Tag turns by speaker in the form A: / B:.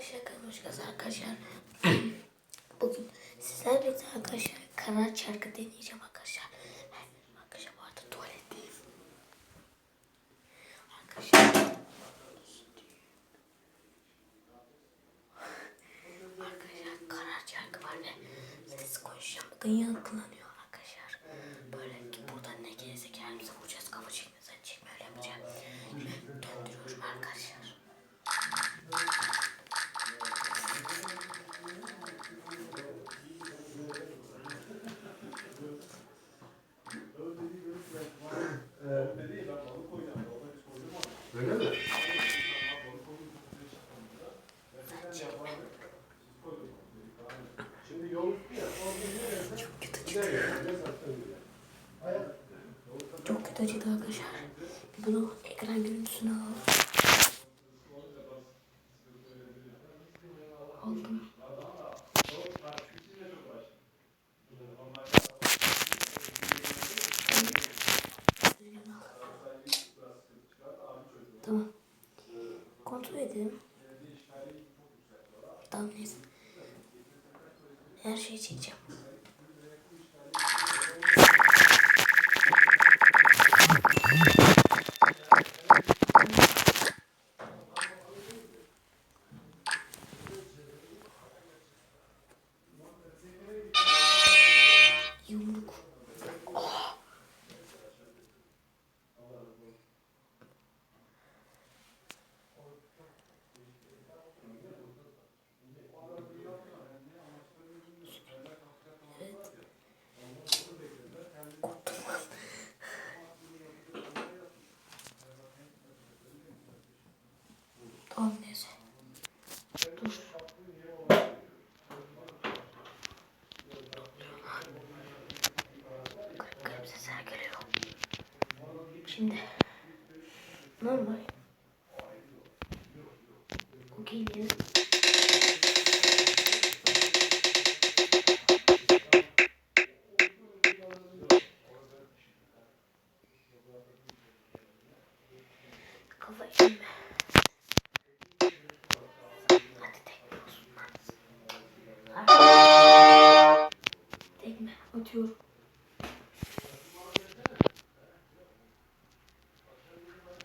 A: arkadaşlar arkadaşlar. Bugün sizler birlikte arkadaşlar karar çarkı deneyeceğim arkadaşlar. Arkadaşlar bu arada. Arkadaşlar. Karar çarkı var ne? Ses konuşacağım. Bugün yankılanıyor Öyle
B: mi? Şimdi yol ya.
A: Çok kötü acıdı. Çok kötü acıdı arkadaşlar. Bunu ekran görüntüsüne alalım. Tamam. Kontrol edelim. Tamam neyse. Her şeyi çekeceğim. Şimdi normal. Okey diyelim. Kafa inme. Hadi tekme olsun lan. Hadi. Tekme atıyorum. Anladım. Bu çok ağır ya. Bu arada. Biraz sessiz oynayalım çünkü yankılanıyor. Neyse arkadaşlar. Bu videomuz da böyle olsun. Bir dahaki videomda